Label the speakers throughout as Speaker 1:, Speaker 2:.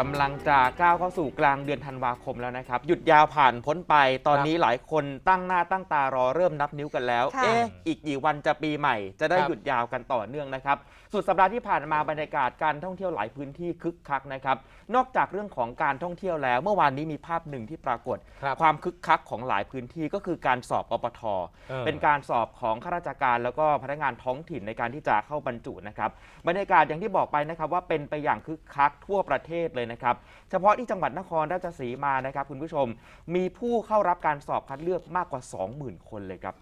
Speaker 1: กำลังจะก้าวเข้าสู่กลางเดือนธันวาคมแล้วนะครับ หยุดยาวผ่านพ้นไป ตอนนี้หลายคนตั้งหน้าตั้งตารอเริ่มนับนิ้วกันแล้ว
Speaker 2: ค่ะ
Speaker 1: เอ๊ะ อีกกี่วันจะปีใหม่ จะได้
Speaker 3: ครับ
Speaker 1: หยุดยาวกันต่อเนื่องนะครับ สุดสัปดาห์ที่ผ่านมาบรรยากาศการท่องเที่ยวหลายพื้นที่คึกคักนะครับ นอกจากเรื่องของการท่องเที่ยวแล้ว เมื่อวานนี้มีภาพหนึ่งที่ปรากฏ
Speaker 3: ครับ
Speaker 1: ความคึกคักของหลายพื้นที่ก็คือการสอบอปท
Speaker 3: ออ
Speaker 1: เป็นการสอบของข้าราชการแล้วก็พนักงานท้องถิ่นในการที่จะเข้าบรรจุนะครับ บรรยากาศอย่างที่บอกไปนะครับว่าเป็นไปอย่างคึกคักทั่วประเทศเลยนะครับ เฉพาะที่จังหวัดนครราชสีมานะครับ คุณผู้ชมมีผู้เข้ารับการสอบคัดเลือกมากกว่า 20,000 คนเลยครับ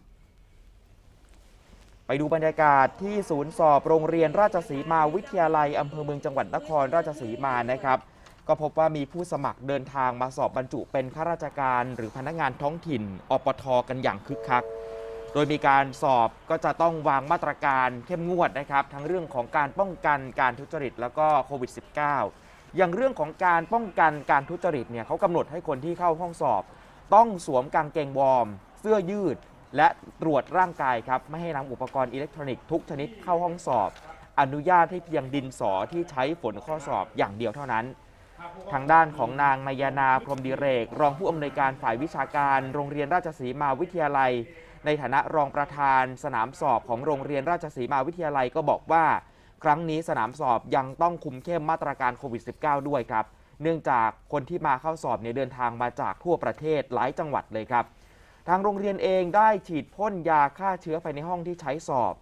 Speaker 1: ไปดูบรรยากาศที่ศูนย์สอบโรงเรียนราชสีมาวิทยาลัยอำเภอเมืองจังหวัดนครราชสีมานะครับก็พบว่ามีผู้สมัครเดินทางมาสอบบรรจุเป็นข้าราชการหรือพนักงานท้องถิ่นอปทกันอย่างคึกคัก โดยมีการสอบก็จะต้องวางมาตรการเข้มงวดนะครับ ทั้งเรื่องของการป้องกันการทุจริตแล้วก็โควิด -19 อย่างเรื่องของการป้องกันการทุจริตเนี่ยเขากำหนดให้คนที่เข้าห้องสอบ ต้องสวมกางเกงวอร์ม เสื้อยืด และตรวจร่างกายครับไม่ให้นำอุปกรณ์อิเล็กทรอนิกส์ทุกชนิดเข้าห้องสอบ อนุญาตให้เพียงดินสอที่ใช้ฝนข้อสอบอย่างเดียวเท่านั้น ทางด้านของนางมายานาพรหมดิเรก รองผู้อำนวยการฝ่ายวิชาการ โรงเรียนราชสีมาวิทยาลัย ในฐานะรองประธานสนามสอบของโรงเรียนราชสีมาวิทยาลัยก็บอกว่า ครั้งนี้สนามสอบยังต้องคุมเข้มมาตรการโควิด -19 ด้วยครับ เนื่องจากคนที่มาเข้าสอบเนี่ยเดินทางมาจากทั่วประเทศหลายจังหวัดเลยครับ ทางโรงเรียนเองได้ฉีดพ่นยาฆ่าเชื้อภายในห้องที่ใช้สอบ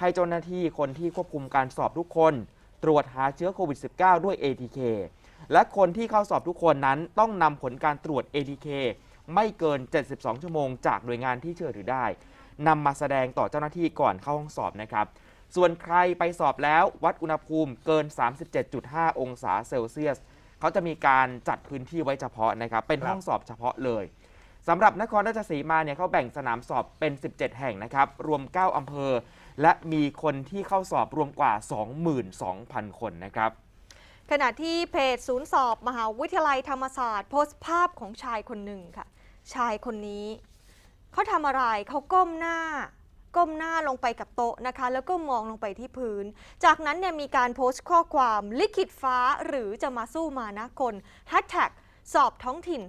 Speaker 1: ให้เจ้าหน้าที่คนที่ควบคุมการสอบทุกคน ตรวจหาเชื้อโควิด -19 ด้วย ATK และคนที่เข้าสอบทุกคนนั้นต้องนำผลการตรวจ ATK ไม่เกิน 72 ชั่วโมงจากหน่วยงานที่เชื่อถือได้นำมาแสดงต่อเจ้าหน้าที่ก่อนเข้าห้องสอบนะครับ ส่วนใครไปสอบแล้ววัดอุณหภูมิเกิน 37.5 องศาเซลเซียสเขาจะมีการจัดพื้นที่ไว้เฉพาะนะครับ เป็นห้องสอบเฉพาะเลยสำหรับนครราชสีมาเนี่ยเขาแบ่งสนามสอบเป็น 17 แห่งนะครับ รวม 9 อำเภอ และมีคนที่เข้าสอบรวมกว่า 22,000 คนนะครับ
Speaker 2: ขณะที่เพจศูนย์สอบมหาวิทยาลัยธรรมศาสตร์ โพสต์ภาพของชายคนหนึ่งค่ะ ชายคนนี้ เขาทำอะไรเขาก้มหน้า ก้มหน้าลงไปกับโต๊ะนะคะ แล้วก็มองลงไปที่พื้น จากนั้นเนี่ยมีการโพสต์ข้อความลิขิตฟ้าหรือจะมาสู้มานะคนแฮชแท็กสอบท้องถิ่น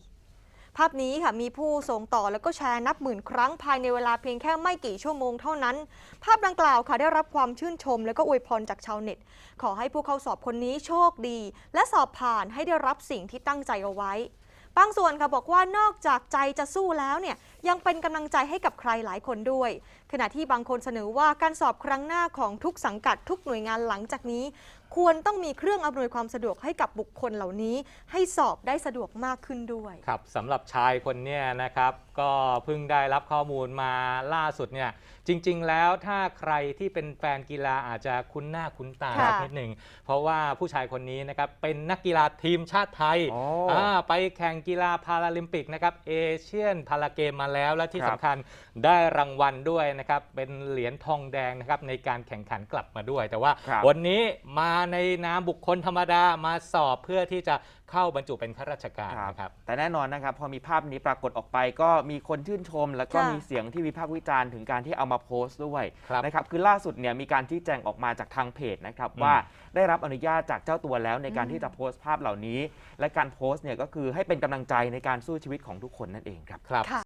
Speaker 2: 64 ภาพนี้ค่ะมีผู้ส่งต่อแล้วก็แชร์นับหมื่นครั้งภายในเวลาเพียงแค่ไม่กี่ชั่วโมงเท่านั้น ภาพดังกล่าวค่ะได้รับความชื่นชม และก็อวยพรจากชาวเน็ต ขอให้ผู้เข้าสอบคนนี้โชคดี และสอบผ่านให้ได้รับสิ่งที่ตั้งใจเอาไว้ บางส่วนค่ะบอกว่านอกจากใจจะสู้แล้วเนี่ยยังเป็นกำลังใจให้กับใครหลายคนด้วย ขณะที่บางคนเสนอว่าการสอบครั้งหน้าของทุกสังกัดทุกหน่วยงานหลังจากนี้ ควรต้องมีเครื่องอำนวยความสะดวกให้กับบุคคลเหล่านี้ ให้สอบได้สะดวกมากขึ้นด้วย
Speaker 3: ครับสำหรับชายคนเนี้ยนะครับ ก็เพิ่งได้รับข้อมูลมาล่าสุดเนี่ยจริง ๆ แล้วถ้าใครที่เป็นแฟนกีฬาอาจจะคุ้นหน้าคุ้นตา
Speaker 2: ค่ะ
Speaker 3: นิดหนึ่งเพราะว่าผู้ชายคนนี้นะครับเป็นนักกีฬาทีมชาติไทย
Speaker 1: อ๋ออ่า
Speaker 3: ไปแข่งกีฬาพาราลิมปิกนะครับเอเชียนพาราเกมมาแล้วและที่
Speaker 1: ครับ
Speaker 3: สำคัญได้รางวัลด้วยนะครับ เป็นเหรียญทองแดงนะครับในการแข่งขันกลับมาด้วย แต่ว่า
Speaker 1: ครับ
Speaker 3: วันนี้มาในนามบุคคลธรรมดามาสอบเพื่อที่จะเข้าบรรจุเป็นข้าราชการนะครับ
Speaker 1: แต่แน่นอนนะครับ พอมีภาพนี้ปรากฏออกไป ก็มีคนชื่นชม แล้วก็
Speaker 2: ค่ะ
Speaker 1: มีเสียงที่วิพากษ์วิจารณ์ถึงการที่เอามาโพสต์ด้วย
Speaker 3: ครับ
Speaker 1: นะครับ คือล่าสุดเนี่ยมีการชี้แจงออกมาจากทางเพจนะครับ
Speaker 3: อืม
Speaker 1: ว่าได้รับอนุญาตจากเจ้าตัวแล้วในการ
Speaker 2: อืม
Speaker 1: ที่จะโพสต์ภาพเหล่านี้ และการโพสต์เนี่ยก็คือให้เป็นกำลังใจในการสู้ชีวิตของทุกคนนั่นเองครับ
Speaker 3: ครับ
Speaker 2: ค่ะ